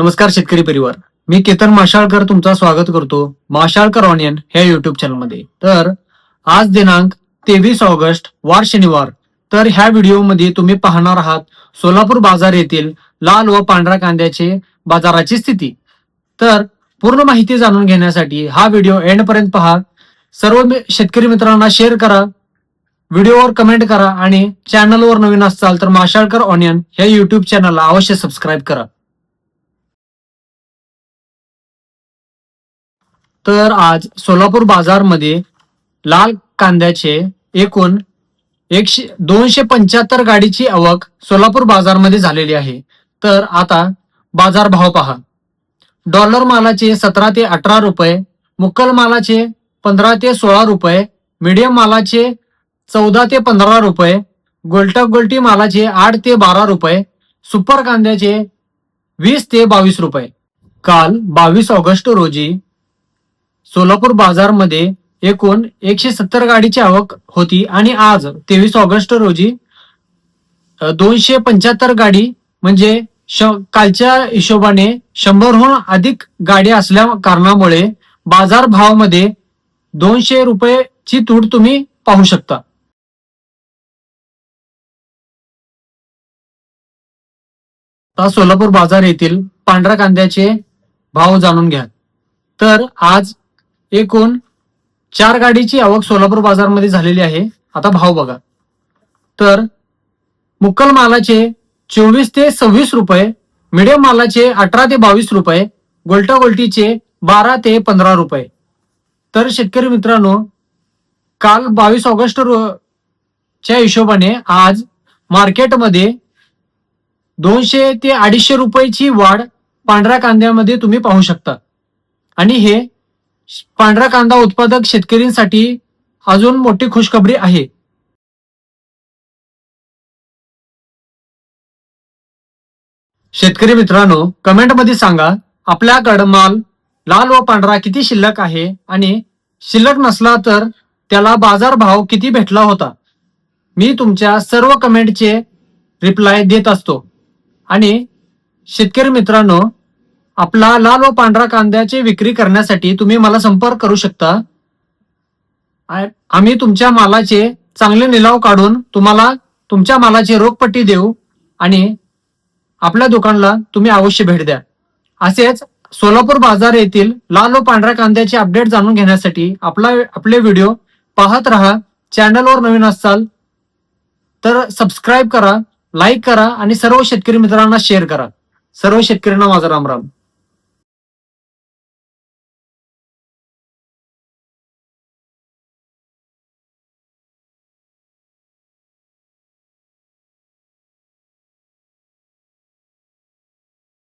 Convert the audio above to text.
नमस्कार शेतकरी परिवार. मी केतन माशाळकर तुमचा स्वागत करतो. माशाळकर ऑनियन ह्या युट्यूब चॅनलमध्ये तर आज दिनांक तेवीस ऑगस्ट वार शनिवार. तर ह्या व्हिडिओमध्ये तुम्ही पाहणार आहात सोलापूर बाजार येथील लाल व पांढऱ्या कांद्याचे बाजाराची स्थिती. तर पूर्ण माहिती जाणून घेण्यासाठी हा व्हिडिओ एंडपर्यंत पहा. सर्व शेतकरी मित्रांना शेअर करा. व्हिडिओवर कमेंट करा आणि चॅनलवर नवीन असाल तर माशाळकर ऑनियन ह्या युट्यूब चॅनलला अवश्य सबस्क्राईब करा. तर आज सोलापूर बाजारमध्ये लाल कांद्याचे एकूण एकशे दोनशे पंच्याहत्तर गाडीची आवक सोलापूर बाजारमध्ये झालेली आहे. तर आता बाजार भाव पहा. डॉलर मालाचे सतरा ते अठरा रुपये मुक्कल मालाचे पंधरा ते सोळा रुपये मीडियम मालाचे चौदा ते पंधरा रुपये गोल्टा गोल्टी मालाचे आठ ते बारा रुपये सुपर कांद्याचे वीस ते बावीस रुपये. काल बावीस ऑगस्ट रोजी सोलापूर बाजारमध्ये एकूण एकशे सत्तर गाडीची आवक होती आणि आज तेवीस ऑगस्ट रोजी दोनशे पंच्याहत्तर गाडी म्हणजे श- कालच्या हिशोबाने शंभरहून अधिक गाडी असल्या कारणामुळे बाजार भावामध्ये दोनशे रुपयेची तूट तुम्ही पाहू शकता. आता सोलापूर बाजार येथील पांढऱ्या कांद्याचे भाव जाणून घ्या तर आज एकूण चार गाडीची आवक सोलापूर बाजारमध्ये झालेली आहे. आता भाव बघा. तर मुक्कल मालाचे चोवीस ते सव्वीस रुपये मिडियम मालाचे अठरा ते बावीस रुपये गोल्टा गोल्टीचे बारा ते पंधरा रुपये. तर शेतकरी मित्रांनो काल बावीस ऑगस्ट रो- च्या हिशोबाने आज मार्केटमध्ये दोनशे ते अडीचशे रुपयाची वाढ पांढऱ्या कांद्यामध्ये तुम्ही पाहू शकता. आणि हे पांढरा कांदा उत्पादक शेतकऱ्यांसाठी अजून मोठी खुशखबरी आहे. शेतकरी मित्रांनो कमेंटमध्ये सांगा आपल्याकडं माल लाल व पांढरा किती शिल्लक आहे आणि शिल्लक नसला तर त्याला बाजार भाव किती भेटला होता? मी तुमच्या सर्व कमेंटचे रिप्लाय देत असतो. आणि शेतकरी मित्रांनो आपला लाल व पांढरा कांद्याची विक्री करण्यासाठी तुम्ही मला संपर्क करू शकता. आम्ही तुमच्या मालाचे चांगले निलाव काढून तुम्हाला तुमच्या मालाची रोखपट्टी देऊ आणि आपल्या दुकानाला तुम्ही अवश्य भेट द्या. असेच सोलापूर बाजार येथील लाल व पांढऱ्या कांद्याचे अपडेट जाणून घेण्यासाठी आपला आपले व्हिडिओ पाहत राहा. चॅनलवर नवीन असाल तर सबस्क्राईब करा लाईक करा आणि सर्व शेतकरी मित्रांना शेअर करा. सर्व शेतकऱ्यांना माझा राम राम.